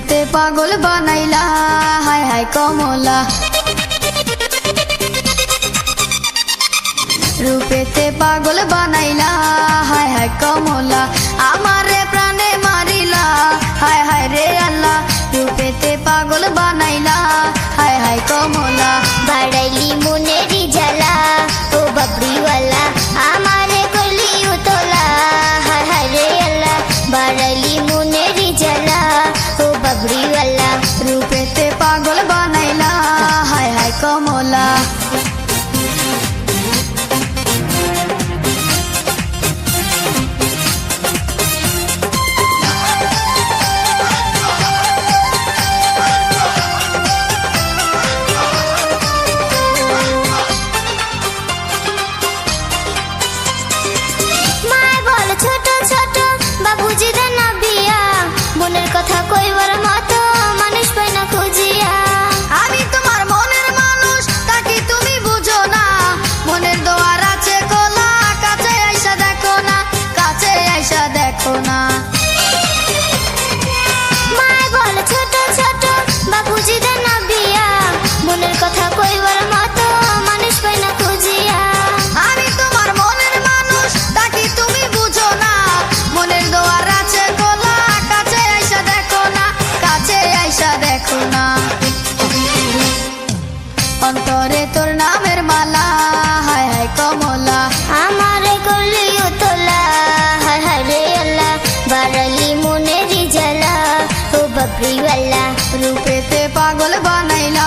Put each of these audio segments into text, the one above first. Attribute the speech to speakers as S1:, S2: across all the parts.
S1: পাগল বানাইলা, হায় হায় কমলা। রূপেতে পাগল বানাইলা, হায় হায় কমলা। আমারে প্রাণে মারিলা, হায় হায় রে আল্লাহ। রূপেতে পাগল বানাইলা, হায় হায় কমলা।
S2: বাড়াইলি মনেরই
S1: পাগল বানাইলা
S2: Oh, no. বাড়ালি মনেরই জ্বালা ও বাবরিওয়ালা
S1: রূপেতে পাগল বানাইলা।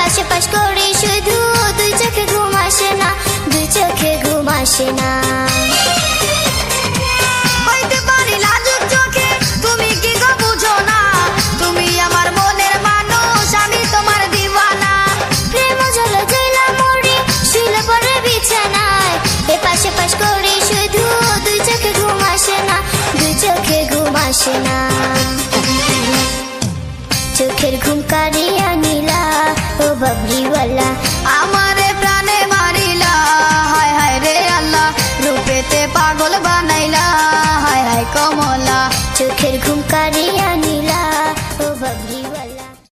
S2: পাশে পাশ করি শুধু দুই চোখে ঘুম আসে না দুই চোখে ঘুম আসে না। পাশে পাশ করি শুধু দুই চোখে ঘুম আসে দুই চোখে ঘুম আসে চোখের ঘুম কারিয়া নীলা ও বাবরিওয়ালা
S1: আমারে প্রাণে মারিলা, হায় হায় রে আল্লাহ, রূপেতে পাগল বানাইলা, হায় হায় কমলা,
S2: চোখের ঘুম কারিয়া ও বাবরি